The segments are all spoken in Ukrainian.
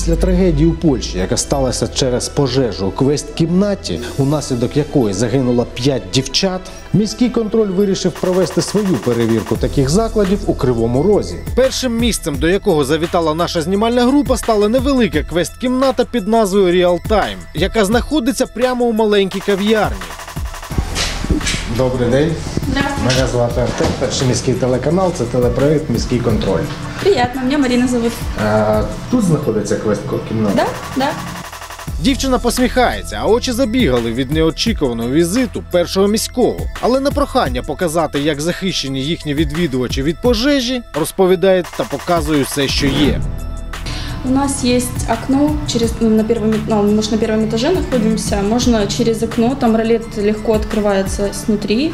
Після трагедії у Польщі, яка сталася через пожежу у квест-кімнаті, унаслідок якої загинуло 5 дівчат, міський контроль вирішив провести свою перевірку таких закладів у Кривому Розі. Першим місцем, до якого завітала наша знімальна група, стала невелика квест-кімната під назвою Time, яка знаходиться прямо у маленькій кав'ярні. Добрий день. Мене звати Артем, перший міський телеканал, це телепривід міський контроль. Приятно, меня Марина зовут. А, тут знаходиться квест-кімната. Да? Да. Дівчина посміхається, а очі забігали від неочікуваного візиту першого міського. Але на прохання показати, як захищені їхні відвідувачі від пожежі, розповідає та показує все, що є. У нас есть окно, через, ну, на первом, э- ну, мы ж на первом этаже находимся, можно через окно, там ролет легко открывается снутри.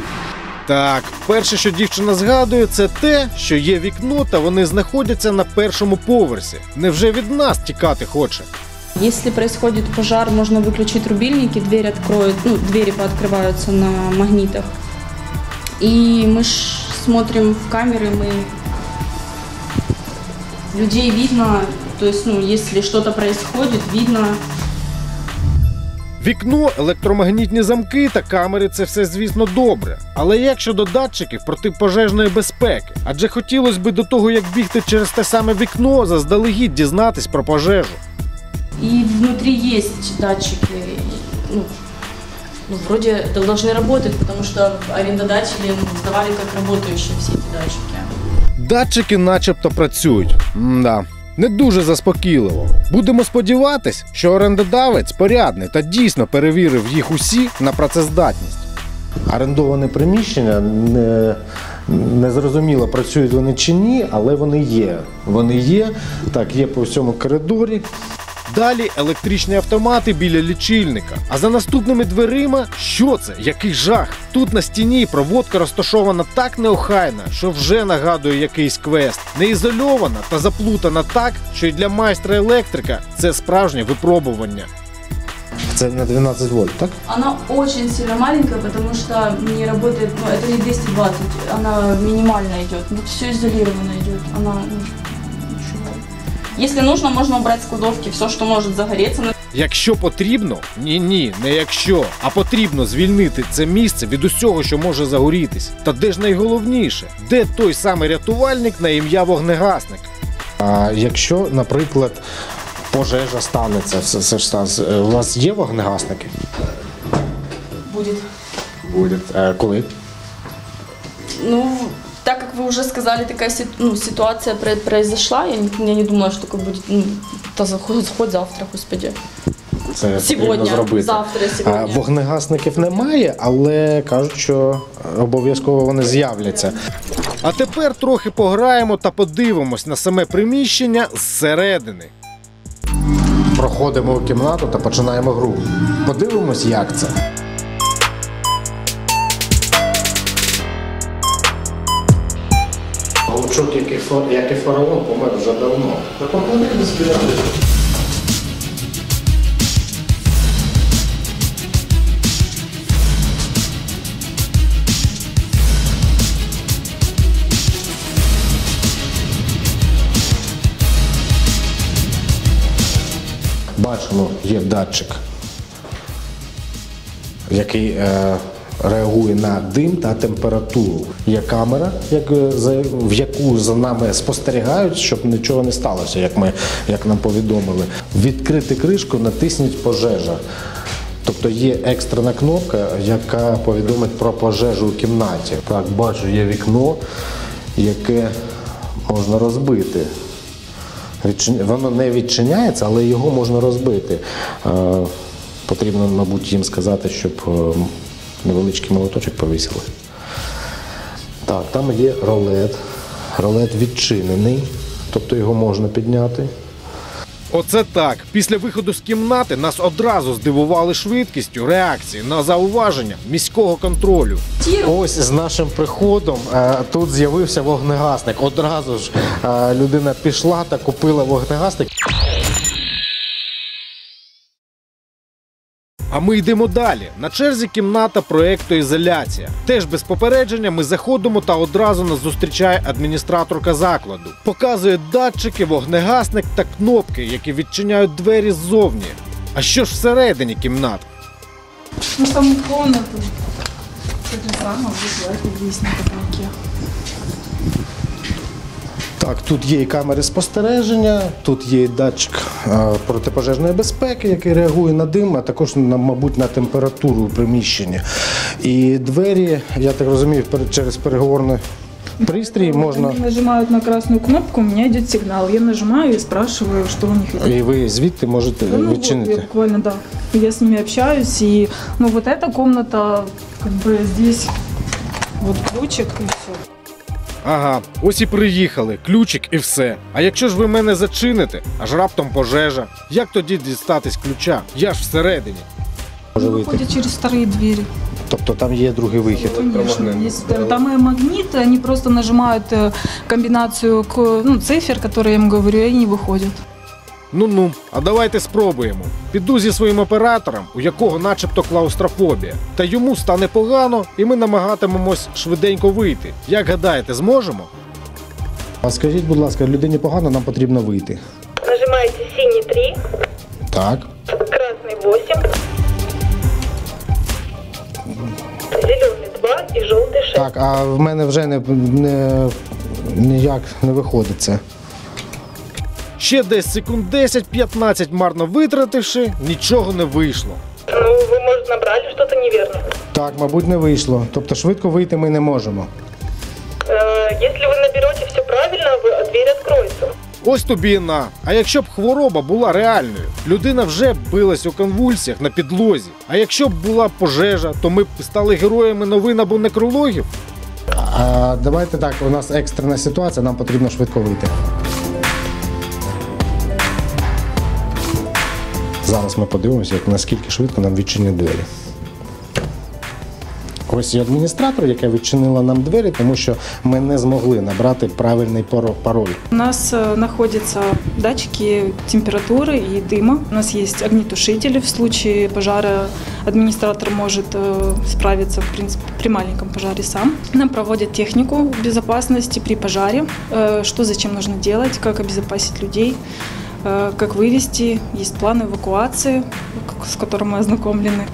Так, перше, що дівчина згадує, це те, що є вікно, та вони знаходяться на першому поверсі. Невже від нас тікати хоче? Если происходит пожар, можно выключить рубильники, дверь откроет, ну, двери пооткрываются на магнитах. И мы ж смотрим в камеры, мы людей видно, то есть, ну, если что-то происходит, видно, Вікно, електромагнітні замки та камери це все, звісно, добре. Але як щодо датчиків протипожежної безпеки? Адже хотілося б до того, як бігти через те саме вікно, заздалегідь дізнатись про пожежу. И внутри есть датчики. Ну, ну, вроде это должны работать, потому что арендодатели ну, сдавали как работающие все эти датчики. Датчики начебто працюють. М-да. Не дуже заспокійливо. Будемо сподіватись, що орендодавець порядний та дійсно перевірив їх усі на працездатність. Орендоване приміщення не, не зрозуміло, працюють вони чи ні, але вони є. Вони є, так, є по всьому коридорі. Далі електричні автомати біля лічильника. А за наступними дверима, що це? Який жах? Тут на стіні проводка розташована так неохайно, що вже нагадує якийсь квест. Не ізольована та заплутана так, що й для майстра електрика це справжнє випробування. Це на 12 вольт, так? Она очень сильно маленькая, потому что не работает, ну, это не 220, она минимально идет. Ну, все изолировано идет. Она, ну. Если нужно, можно убрать с кладовки все, что может загореться. Якщо потрібно, ні, ні, не якщо, а потрібно звільнити це місце від усього, що може загорітись. Та де ж найголовніше, де той самий рятувальник на ім'я вогнегасник? А якщо, наприклад, пожежа станеться, все, все ж стане, у вас є вогнегасники? будет. Буде. А коли? Ну, так как вы уже сказали, такая ну, ситуация произошла, я не, я не думаю, что такое будет, ну, то за- хоть, хоть завтра, господи. Це Сегодня, зробити. завтра, А, вогнегасників немає, але кажуть, що обов'язково вони з'являться. А тепер трохи пограємо та подивимось на саме приміщення зсередини. Проходимо у кімнату та починаємо гру. Подивимось, як це. Голубчук, як і, фа- як і фараон, помер вже давно. Бачимо, є датчик, який е, реагує на дим та температуру. Є камера, як, е, в яку за нами спостерігають, щоб нічого не сталося, як, ми, як нам повідомили. Відкрити кришку, натисніть пожежа. Тобто є екстрена кнопка, яка повідомить про пожежу у кімнаті. Так, бачу, є вікно, яке можна розбити. Воно не відчиняється, але його можна розбити. Е, Потрібно, мабуть, їм сказати, щоб е, невеличкий молоточок повісили. Так, там є ролет. Ролет відчинений, тобто його можна підняти. Оце так. Після виходу з кімнати нас одразу здивували швидкістю реакції на зауваження міського контролю. Ось з нашим приходом е, тут з'явився вогнегасник. Одразу ж е, людина пішла та купила вогнегасник. А ми йдемо далі. На черзі кімната проекту ізоляція. Теж без попередження ми заходимо та одразу нас зустрічає адміністраторка закладу. Показує датчики, вогнегасник та кнопки, які відчиняють двері ззовні. А що ж всередині кімнат? Ну там комнату. Это же самое, вот есть на потолке. Так, тут є і камери спостереження, тут є і датчик е, протипожежної безпеки, який реагує на дим, а також мабуть, на температуру у приміщенні. І двері, я так розумію, через переговорний пристрій можна. Они нажимают на красную кнопку, у меня идет сигнал. Я нажимаю и спрашиваю, что у них. І ви звідти можете Ну, вот, я відчинити. буквально, да. Я с ними общаюсь, и ну вот эта комната, как бы здесь вот ключик и все. Ага, ось і приїхали, ключик і все. А якщо ж ви мене зачините, аж раптом пожежа, як тоді дістатись ключа? Я ж всередині. Може Он вийти. выходит через вторые двери. Тобто там є другий вихід. Конечно, есть. Там и магниты, они просто нажимают э, комбинацию к- ну, цифр, которые я им говорю, и они выходят. Ну ну, а давайте спробуємо. Піду зі своїм оператором, у якого начебто клаустрофобія. Та йому стане погано, і ми намагатимемось швиденько вийти. Як гадаєте, зможемо? А скажіть, будь ласка, людині погано, нам потрібно вийти. Нажимаете синий 3, Так. красный 8, зеленый 2 и желтый 6. Так, а в мене вже не, не ніяк не виходить це. Ще десь секунд 10-15 марно витративши, нічого не вийшло. Ну, вы, может, набрали что-то неверно. Так, мабуть, не вийшло. Тобто швидко вийти ми не можемо. Э, Если вы наберете все правильно, вы- дверь откроется. Ось тобі і на. А якщо б хвороба була реальною, людина вже б билась у конвульсіях на підлозі. А якщо б була пожежа, то ми б стали героями новин або некрологів. А давайте так, у нас екстрена ситуація, нам потрібно швидко вийти. Зараз ми подивимося, як наскільки швидко нам відчинять двері. Ось і адміністратор, яка відчинила нам двері, тому що ми не змогли набрати правильний паро- пароль. У нас э, находятся датчики температуры и дыма. У нас есть огнетушители. В случае пожара администратор может э, справиться, в принципе, при маленьком пожаре сам. Нам проводят технику безопасности при пожаре, э, что зачем нужно делать, как обезопасить людей, э, как вывести. Есть план эвакуации, к- с которым мы ознакомлены.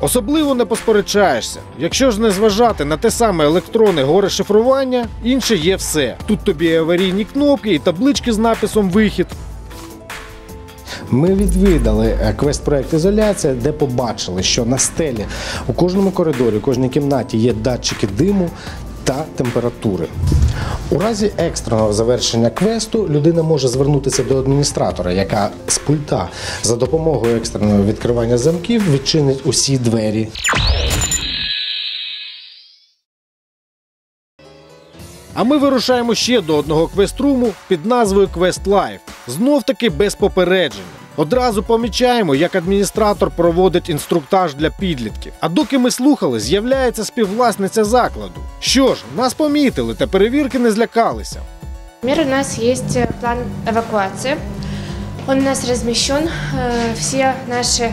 Особливо не посперечаєшся. Якщо ж не зважати на те саме електронне горе шифрування, інше є все. Тут тобі і аварійні кнопки і таблички з написом Вихід. Ми відвідали е, квест-проект Ізоляція, де побачили, що на стелі у кожному коридорі, у кожній кімнаті є датчики диму та температури. У разі екстреного завершення квесту людина може звернутися до адміністратора, яка з пульта за допомогою екстреного відкривання замків відчинить усі двері. А ми вирушаємо ще до одного квеструму під назвою Quest Life. Знов таки без попередження. Одразу помічаємо, як адміністратор проводить інструктаж для підлітків. А доки ми слухали, з'являється співвласниця закладу. Що ж, нас помітили та перевірки не злякалися. Например, у нас есть э, план эвакуации. Он у нас размещен. Э, Все наши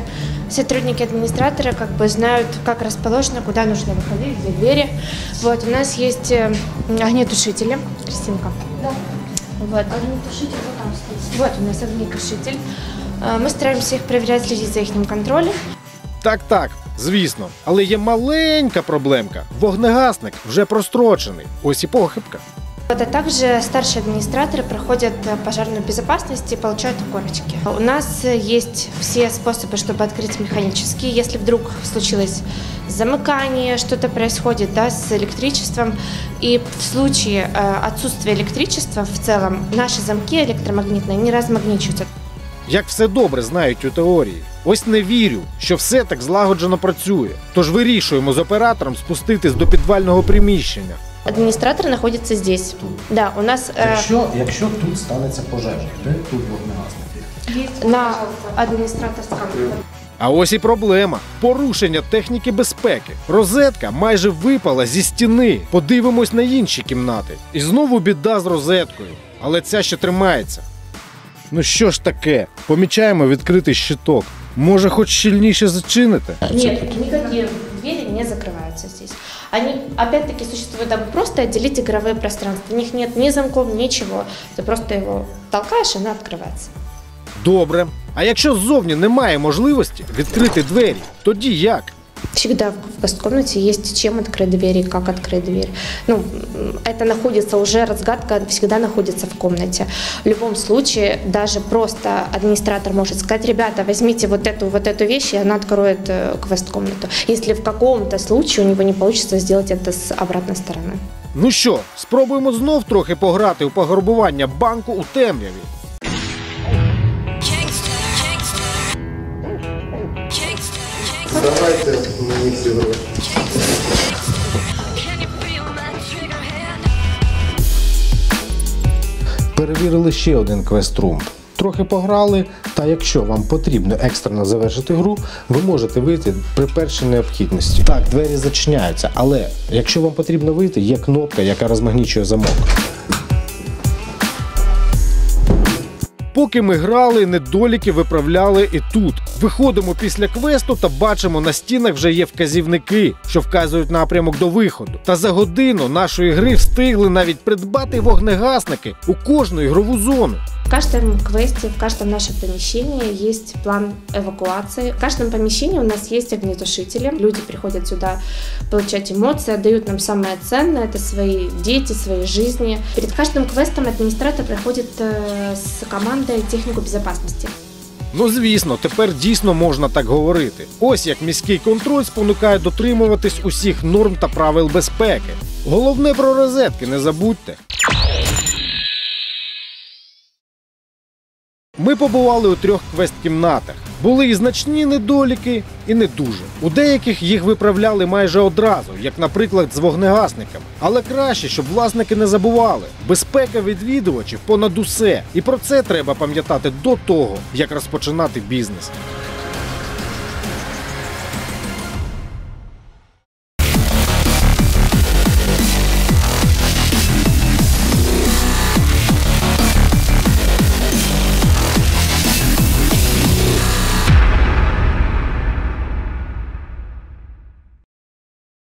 сотрудники администратора как бы знают, как расположено, куда нужно выходить, где двери. Вот, у нас есть э, огнетушители. Кристинка. Да. Вот. Огнетушитель вот там стоит. Вот у нас огнетушитель. Э, Мы стараемся их проверять, следить за их контролем. Так, так, звісно. Але є маленька проблемка. Вогнегасник вже прострочений. Ось і похибка. Вот, а также старшие администраторы проходят э, пожарную безопасность и получают корочки. У нас э, есть все способы, чтобы открыть механически. Если вдруг случилось замыкание, что-то происходит да, с электричеством, и в случае э, отсутствия электричества в целом наши замки электромагнитные не размагничиваются. Як все добре знають у теорії. Ось не вірю, що все так злагоджено працює. Тож вирішуємо з оператором спуститись до підвального приміщення. Администратор находится здесь. Да, у нас э, Якщо, якщо тут станеться пожежа, де тут вогнегасник? на администраторском А ось і проблема: порушення техніки безпеки. Розетка майже випала зі стіни. Подивимось на інші кімнати. І знову біда з розеткою. Але ця ще тримається. Ну що ж таке? Помічаємо відкритий щиток. Може, хоч щільніше зачините? Нет, никакие двери не закрываются здесь. Они, опять-таки, существуют, там просто отделить игровые пространства. У них нет ни замков, ничего. Ты просто его толкаешь, и она открывается. Добре. А якщо ззовні немає можливості відкрити двері, тоді як? Всегда в госткомнате есть чем открыть двери, как открыть дверь. Ну, это находится уже, разгадка всегда находится в комнате. В любом случае, даже просто администратор может сказать, ребята, возьмите вот эту, вот эту вещь, и она откроет э, квест-комнату. Если в каком-то случае у него не получится сделать это с обратной стороны. Ну що, спробуємо знов трохи пограти у пограбування банку у темряві. Давайте мені всі гроші. Перевірили ще один квест-рум. Трохи пограли, та якщо вам потрібно екстрено завершити гру, ви можете вийти при першій необхідності. Так, двері зачиняються, але якщо вам потрібно вийти, є кнопка, яка розмагнічує замок. Поки ми грали, недоліки виправляли і тут. Виходимо після квесту та бачимо, на стінах вже є вказівники, що вказують напрямок до виходу. Та за годину нашої гри встигли навіть придбати вогнегасники у кожну ігрову зону. В каждом квесте, в каждом нашем помещении есть план эвакуации. В каждом помещении у нас есть огнетушители. Люди приходят сюда получать эмоции, отдают нам самое ценное, это свои дети, свои жизни. Перед каждым квестом администратор приходит э, с командой технику безопасности. Ну звісно, тепер дійсно можна так говорити. Ось як міський контроль спонукає дотримуватись усіх норм та правил безпеки. Головне про розетки не забудьте. Ми побували у трьох квест-кімнатах. Були і значні недоліки, і не дуже. У деяких їх виправляли майже одразу, як, наприклад, з вогнегасниками. Але краще, щоб власники не забували. Безпека відвідувачів понад усе. І про це треба пам'ятати до того, як розпочинати бізнес.